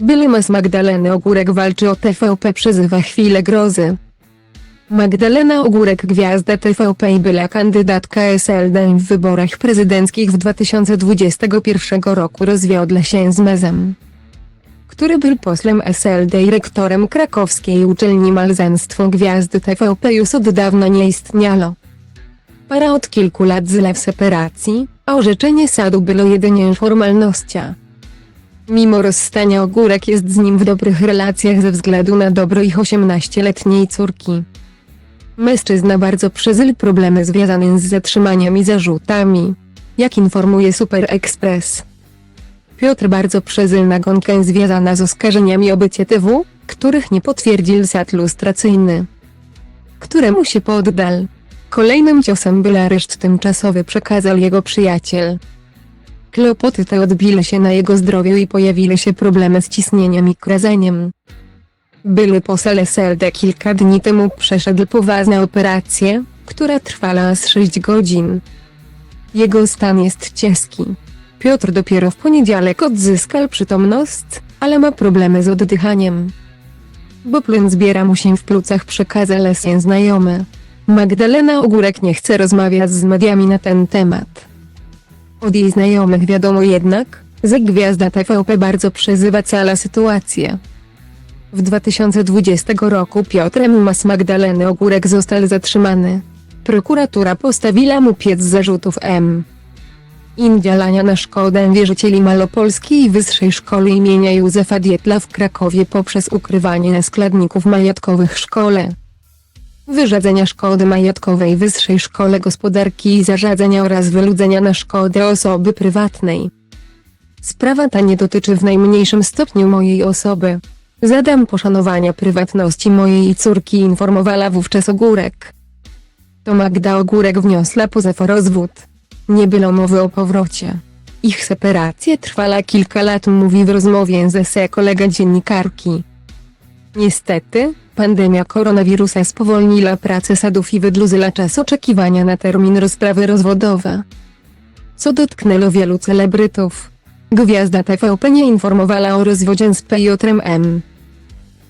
Były mas Magdaleny Ogórek walczy o TVP przezywa chwilę grozy. Magdalena Ogórek gwiazda TVP i była kandydatka SLD w wyborach prezydenckich w 2021 roku rozwiodła się z mezem który był posłem SLD i rektorem krakowskiej uczelni Malzenstwo Gwiazdy TVP już od dawna nie istniało. Para od kilku lat zle w separacji, a orzeczenie sadu było jedynie formalnością. Mimo rozstania Ogórek jest z nim w dobrych relacjach ze względu na dobro ich 18-letniej córki. Mężczyzna bardzo przeżył problemy związane z zatrzymaniami i zarzutami. Jak informuje Super Express. Piotr bardzo przeżył nagonkę związana z oskarżeniami o bycie TW, których nie potwierdził sąd lustracyjny. Któremu się poddał. Kolejnym ciosem był areszt tymczasowy przekazał jego przyjaciel. Kłopoty te odbiły się na jego zdrowiu i pojawiły się problemy z ciśnieniem i krazeniem. Były poseł SLD kilka dni temu przeszedł poważną operację, która trwała aż 6 godzin. Jego stan jest ciężki. Piotr dopiero w poniedziałek odzyskał przytomność, ale ma problemy z oddychaniem. Bo plyn zbiera mu się w płucach przekazał się znajomy. Magdalena Ogórek nie chce rozmawiać z mediami na ten temat. Od jej znajomych wiadomo jednak, że gwiazda TVP bardzo przeżywa cała sytuacja. W 2020 roku Piotr M. Mas Magdaleny Ogórek został zatrzymany. Prokuratura postawiła mu piec zarzutów M. In działania na szkodę wierzycieli Malopolskiej Wyższej Szkoły imienia Józefa Dietla w Krakowie poprzez ukrywanie składników majątkowych szkole. Wyrzadzenia szkody majątkowej Wyższej Szkole Gospodarki i zarządzania oraz wyludzenia na szkodę osoby prywatnej. Sprawa ta nie dotyczy w najmniejszym stopniu mojej osoby. Zadam poszanowania prywatności mojej córki informowała wówczas Ogórek. To Magda Ogórek wniosła pozew o rozwód. Nie było mowy o powrocie. Ich separacja trwała kilka lat mówi w rozmowie z SE kolega dziennikarki. Niestety, pandemia koronawirusa spowolniła pracę sadów i wydłużyła czas oczekiwania na termin rozprawy rozwodowe. Co dotknęło wielu celebrytów. Gwiazda TVP nie informowała o rozwodzie z Piotrem M.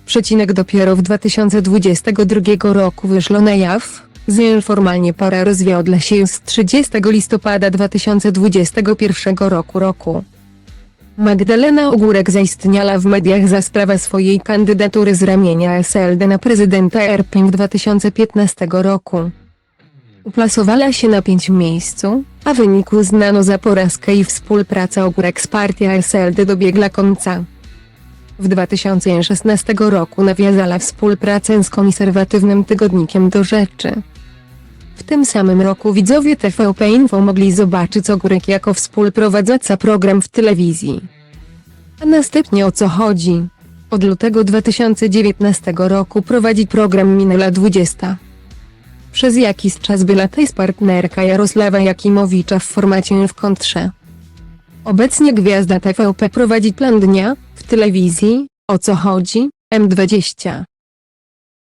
Przecinek dopiero w 2022 roku wyszło na jaw, że formalnie para rozwiodła się z 30 listopada 2021 roku roku. Magdalena Ogórek zaistniała w mediach za sprawę swojej kandydatury z ramienia SLD na prezydenta RP w 2015 roku. Uplasowała się na pięciu miejscu, a wyniku znano za porażkę i współpraca Ogórek z partia SLD dobiegła końca. W 2016 roku nawiązała współpracę z konserwatywnym tygodnikiem do rzeczy. W tym samym roku widzowie TVP Info mogli zobaczyć Ogórek jako współprowadząca program w telewizji. A następnie o co chodzi? Od lutego 2019 roku prowadzi program Minęła 20. Przez jakiś czas była też partnerka Jarosława Jakimowicza w formacie w kontrze. Obecnie gwiazda TVP prowadzi plan dnia w telewizji. O co chodzi? M20.